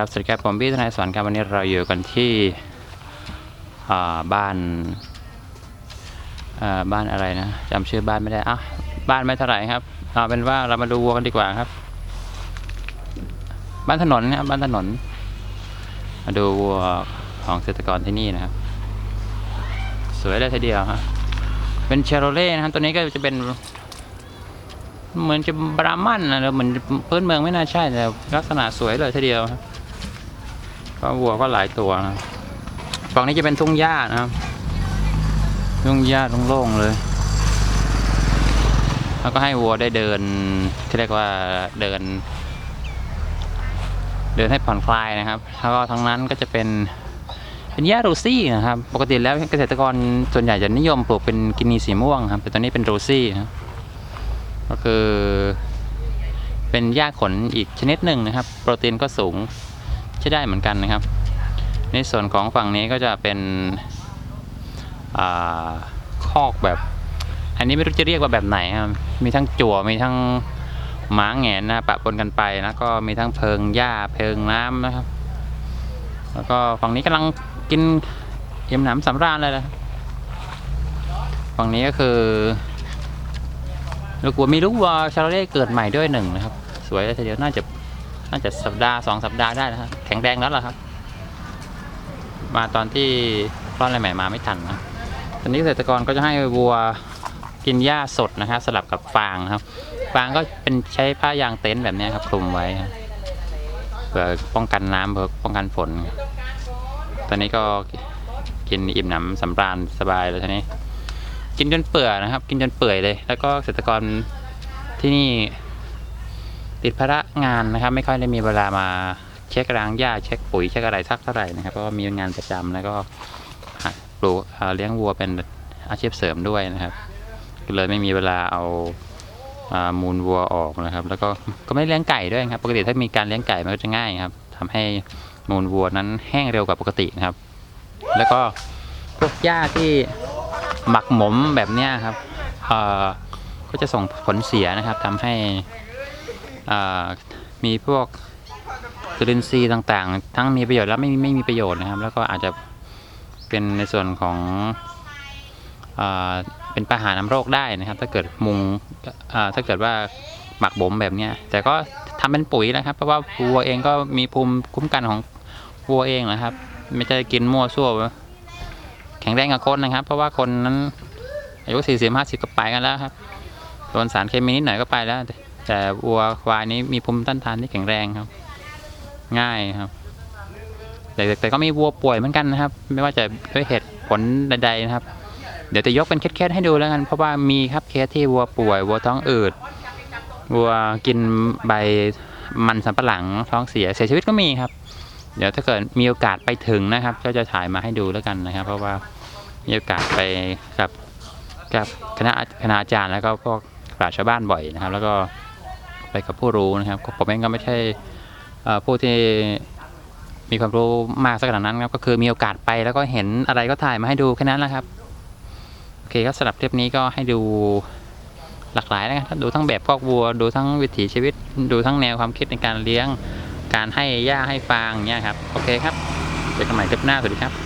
ครับสวัสดีครับผมพี่ทนายสอนครับวันนี้เราอยู่กันที่บ้านบ้านอะไรนะจำชื่อบ้านไม่ได้อะบ้านไม่เท่าไหร่ครับเอาเป็นว่าเรามาดูวัวกันดีกว่าครับ บ้านถนนนะครับบ้านถนน มาดูวัวของเกษตรกรที่นี่นะครับ สวยเลยทีเดียวฮะเป็นเชโรเล่นะครับตัวนี้ก็จะเป็น เหมือนจะบรามันนะเหมือนพื้นเมืองไม่น่าใช่แต่ลักษณะสวยเลยทีเดียวครับ ก็วัวก็หลายตัวนะฝั่งนี้จะเป็นทุ่งหญ้านะครับทุ่งหญ้าโล่งๆเลย แล้วก็ให้วัวได้เดินที่เรียกว่าเดิน เดินให้ผ่อนคลายนะครับ แล้วก็ทั้งนั้นก็จะเป็นเป็นหญ้าโรซี่นะครับ ปกติแล้วเกษตรกรส่วนใหญ่จะนิยมปลูกเป็นกินีสีม่วงครับ แต่ตอนนี้เป็นโรซี่นะครับก็คือเป็นหญ้าขนอีกชนิดหนึ่งนะครับ โปรตีนก็สูง ช้ได้เหมือนกันนะครับ ในส่วนของฝั่งนี้ก็จะเป็นอคอกแบบ อันนี้ไม่รู้จะเรียกว่าแบบไหนครับ มีทั้งจั่วมีทั้งหมาแงนนะปะปนกันไปแล้วก็มีทั้งเพิงหญ้าเพิงน้ำนะครับ แล้วก็ฝั่งนี้กำลังกินเยี่ยมหนำสำราญเลยนะฝั่งนี้ก็คือลูกวัวมีลูกวัวชาโลเล่เกิดใหม่ด้วยหนึ่งนะครับ สวยเลยทีเดียวน่าจะ น่าจะสัปดาห์สองสัปดาห์ได้นะครับแข็งแรงแล้วล่ะครับ มาตอนที่ร่อนอะไรใหม่มาไม่ทันนะตอนนี้เกษตรกรก็จะให้วัวกินหญ้าสดนะครับสลับกับฟางครับ ฟางก็เป็นใช้ผ้ายางเต็นท์แบบนี้ครับคลุมไว้เพื่อป้องกันน้ำเพื่อป้องกันฝน ตอนนี้ก็กินอิ่มหนำสำราญสบายเลยทีนี้ กินจนเปื่อยนะครับ กินจนเปื่อยเลย แล้วก็เกษตรกรที่นี่ ติดภาระงานนะครับ ไม่ค่อยได้มีเวลามาเช็ครางหญ้าเช็คปุ๋ยเช็คอะไรสักเท่าไหร่นะครับเพราะว่ามีงานประจำแล้วก็ปลูกเอ่อเลี้ยงวัวเป็นอาชีพเสริมด้วยนะครับเลยไม่มีเวลาเอาอามูลวัวออกนะครับ แล้วก็ก็ไม่เลี้ยงไก่ด้วยครับ ปกติถ้ามีการเลี้ยงไก่มันก็จะง่ายครับทำให้มูลวัวนั้นแห้งเร็วกว่าปกตินะครับ แล้วก็พวกหญ้าที่หมักหมมแบบเนี้ยครับก็จะส่งผลเสียนะครับทำให้ มีพวกจุลินทรีย์ต่างๆ ทั้งมีประโยชน์และไม่ไม่มีประโยชน์นะครับ แล้วก็อาจจะเป็นในส่วนของอ่าเป็นปัญหานำโรคได้นะครับ ถ้าเกิดมุงถ้าเกิดว่าหมักบ่มแบบนี้แต่ก็ทำเป็นปุ๋ยนะครับ เพราะว่าวัวเองก็มีภูมิคุ้มกันของวัวเองนะครับ ไม่ใช่กินมั่วซั่วแข็งแรงกับคนนะครับ เพราะว่าคนนั้นอายุสี่สิบห้าสิบก็ไปกันแล้วครับโดนสารเคมีนิดหน่อยก็ไปแล้ว แต่วัวควายนี้มีภูมิต้านทานที่แข็งแรงครับ ง่ายครับ แต่แต่ก็มีวัวป่วยเหมือนกันนะครับ ไม่ว่าจะด้วยเหตุผลใดๆนะครับ เดี๋ยวจะยกเป็นเคสๆให้ดูแล้วกัน เพราะว่ามีครับเคสที่วัวป่วยวัวท้องอืดวัวกินใบมันสำปะหลังท้องเสียเสียชีวิตก็มีครับ เดี๋ยวถ้าเกิดมีโอกาสไปถึงนะครับ ก็จะถ่ายมาให้ดูแล้วกันนะครับ เพราะว่ามีโอกาสไปกับกับคณะคณะอาจารย์แล้วก็พวกปราชญ์ชาวบ้านบ่อยนะครับ แล้วก็ ไปกับผู้รู้นะครับผมเองก็ไม่ใช่ผู้ที่มีความรู้มากสักขนาดนั้นครับก็คือมีโอกาสไปแล้วก็เห็นอะไรก็ถ่ายมาให้ดูแค่นั้นแหละครับโอเคครับสำหรับคลิปนี้ก็ให้ดูหลากหลายนะครับดูทั้งแบบคอกวัว ดูทั้งวิถีชีวิต ดูทั้งแนวความคิดในการเลี้ยง การให้หญ้าให้ฟางเงี้ยครับโอเคครับเจอกันใหม่คลิปหน้าสวัสดีครับ